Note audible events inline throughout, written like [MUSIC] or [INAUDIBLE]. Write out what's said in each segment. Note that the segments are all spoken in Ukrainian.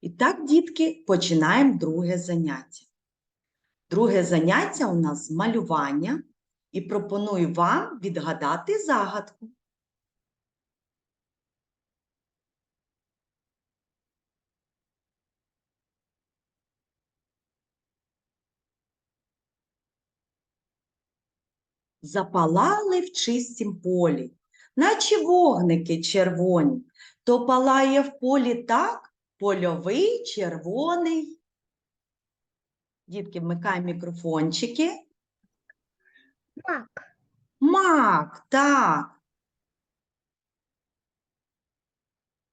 І так, дітки, починаємо друге заняття. Друге заняття у нас малювання, і пропоную вам відгадати загадку. Запалали в чистім полі, наче вогники червоні, то палає в полі так, польовий червоний. Дітки, вмикаємо мікрофончики. Мак. Мак, так.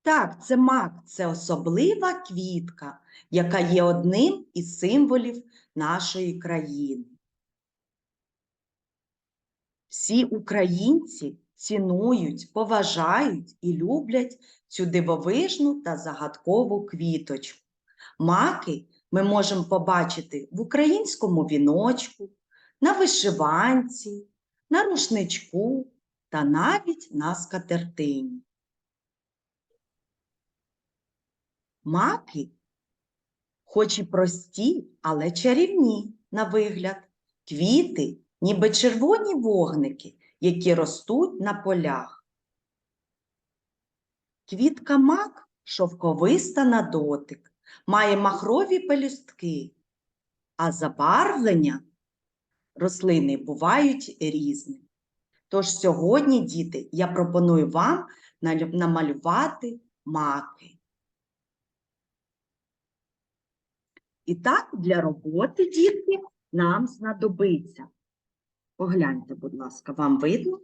Так, це мак, це особлива квітка, яка є одним із символів нашої країни. Всі українці цінують, поважають і люблять цю дивовижну та загадкову квіточку. Маки ми можемо побачити в українському віночку, на вишиванці, на рушничку та навіть на скатертині. Маки, хоч і прості, але чарівні на вигляд, квіти, ніби червоні вогники, які ростуть на полях. Квітка мак шовковиста на дотик, має махрові пелюстки, а забарвлення рослини бувають різні. Тож сьогодні, діти, я пропоную вам намалювати маки. І так, для роботи, дітки, нам знадобиться. Погляньте, будь ласка, вам видно?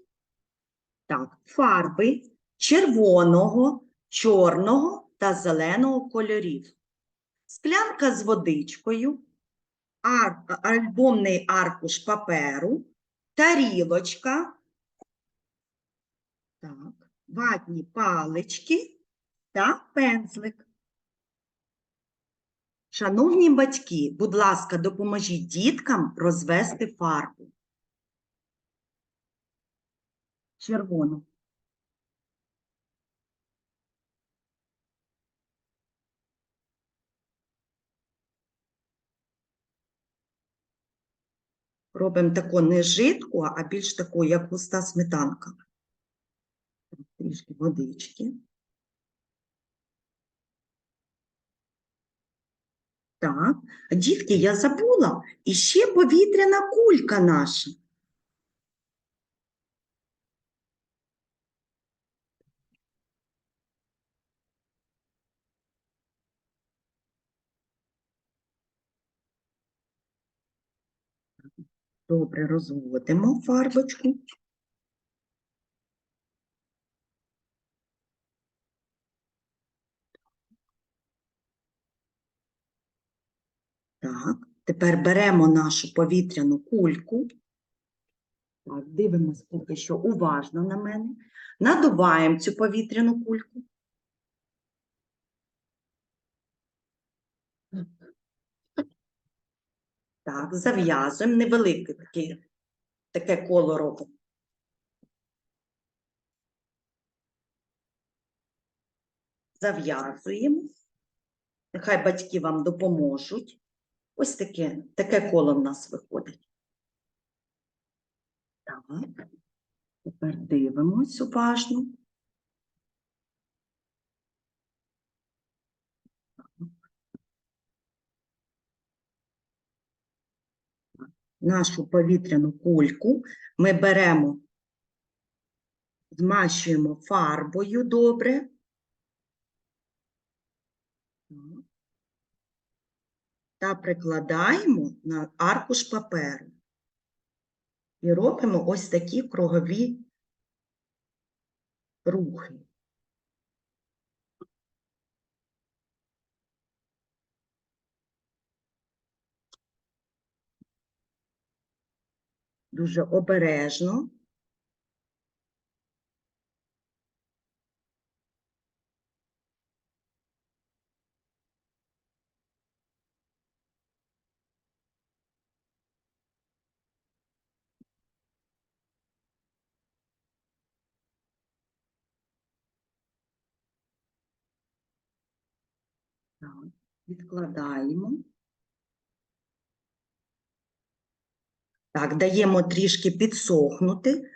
Так, фарби червоного, чорного та зеленого кольорів. Склянка з водичкою, ар- альбомний аркуш паперу, тарілочка, так, ватні палички та пензлик. Шановні батьки, будь ласка, допоможіть діткам розвести фарбу. Червону. Робимо таку не жидку, а більш таку, як густа сметанка. Трішки водички. Так, дітки, я забула, і ще повітряна кулька наша. Добре, розводимо фарбочку. Так, тепер беремо нашу повітряну кульку. Так, дивимось поки що уважно на мене. Надуваємо цю повітряну кульку. Так, зав'язуємо невелике таке, таке коло робимо. Зав'язуємо. Нехай батьки вам допоможуть. Ось таке, таке коло в нас виходить. Так, тепер дивимось уважно. Нашу повітряну кульку ми беремо, змащуємо фарбою добре. Та прикладаємо на аркуш паперу. І робимо ось такі кругові рухи. дуже обережно. Відкладаємо. Так, даємо трішки підсохнути.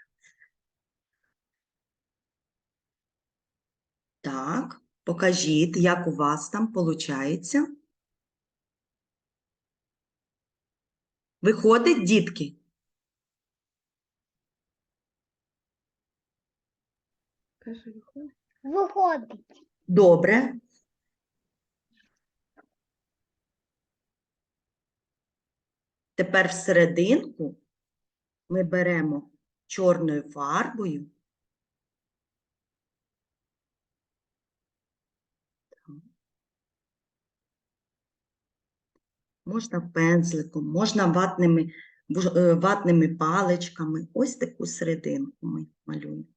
Так, покажіть, як у вас там виходить. Виходить, дітки? Виходить. Добре. Тепер всерединку ми беремо чорною фарбою. Можна пензликом, можна ватними, е, ватними паличками. Ось таку серединку ми малюємо.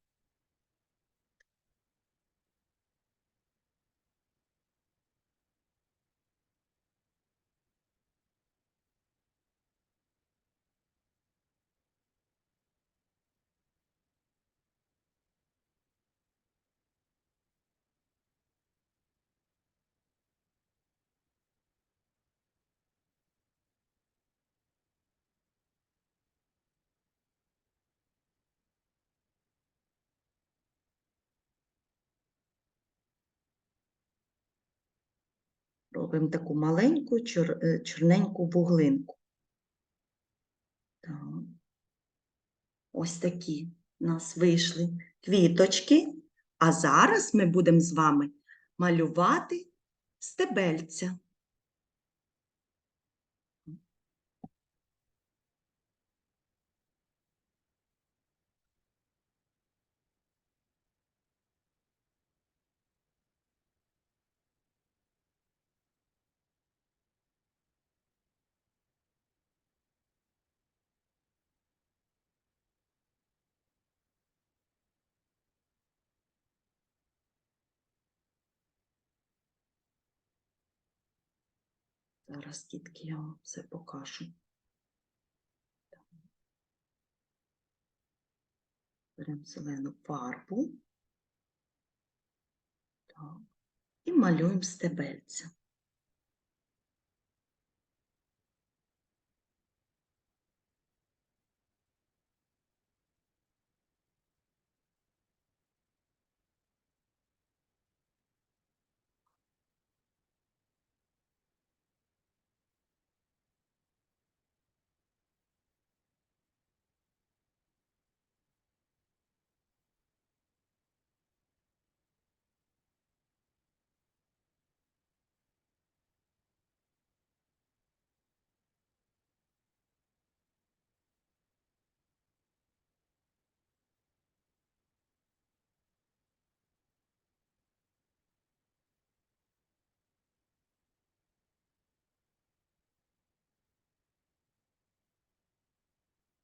Робимо таку маленьку чор, е, чорненьку вуглинку. Ось такі у нас вийшли квіточки. А зараз ми будемо з вами малювати стебельця. Зараз, дітки, я вам все покажу. Беремо зелену фарбу. Так. І малюємо стебельця.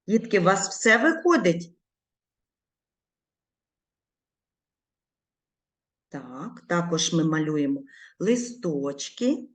Дітки, у вас все виходить? Так, також ми малюємо листочки.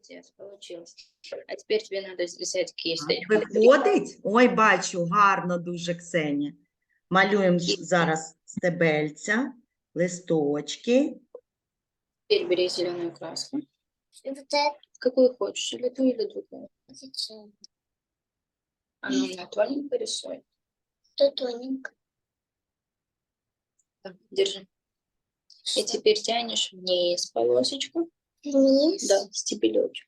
Молодец, получилось. А теперь тебе надо взять кисть. Так, Виходить? Ой, бачу, гарно дуже, Ксенія. Малюємо зараз стебельця, листочки. Теперь бери зеленую краску. Какую хочешь, или ту, или другую. зачем? А ну, на тоненько рисуй. То тоненько. Так, держи. И теперь тянешь вниз полосочку. Вниз. Да, стебелечек.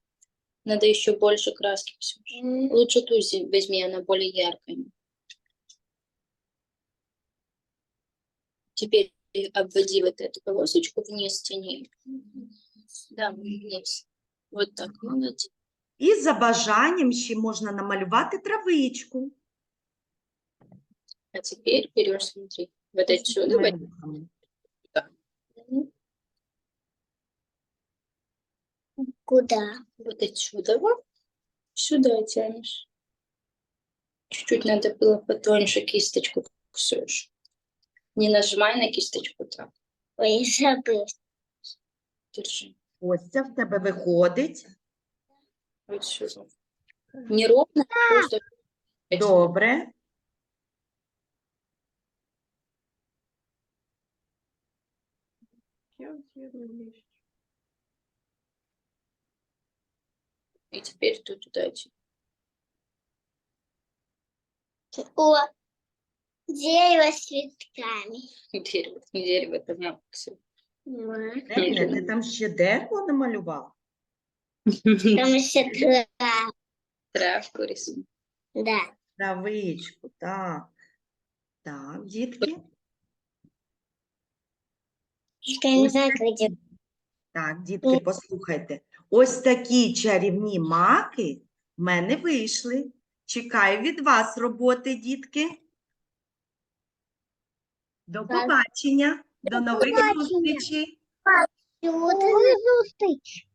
Надо еще больше краски. Ксюш. М, Лучше ту возьми, она более яркая. Теперь обводи вот эту полосочку вниз, тяни. Да, вниз. Вот так, молодец. І за бажанням ще можна намалювати травичку. А теперь берешь, смотри, вот отсюда, вот, Куда? вот отсюда, вот, Сюда тянешь. Чуть-чуть надо было потоньше кисточку, Ксюш. Не нажимай на кисточку так. Ой, забыл. Держи. Ось це в тебе виходить. Вот сюда. Не ровно, а просто Добре. И теперь тут туда идти. О, дерево с цветками. Дерево, [LAUGHS] не дерево, это мама, Ксю. Вот. Девіля, ти там ще дерево намалював? [LAUGHS] Там еще трава. Травку рисуй. Да. Травичку, так. Так, дітки. Только я не Ось знаю, так. как делать. Так, дітки, послухайте. Ось такі чарівні маки в мене вийшли. Чекаю від вас роботи, дітки. До побачення, до нових побачення. зустрічей. До это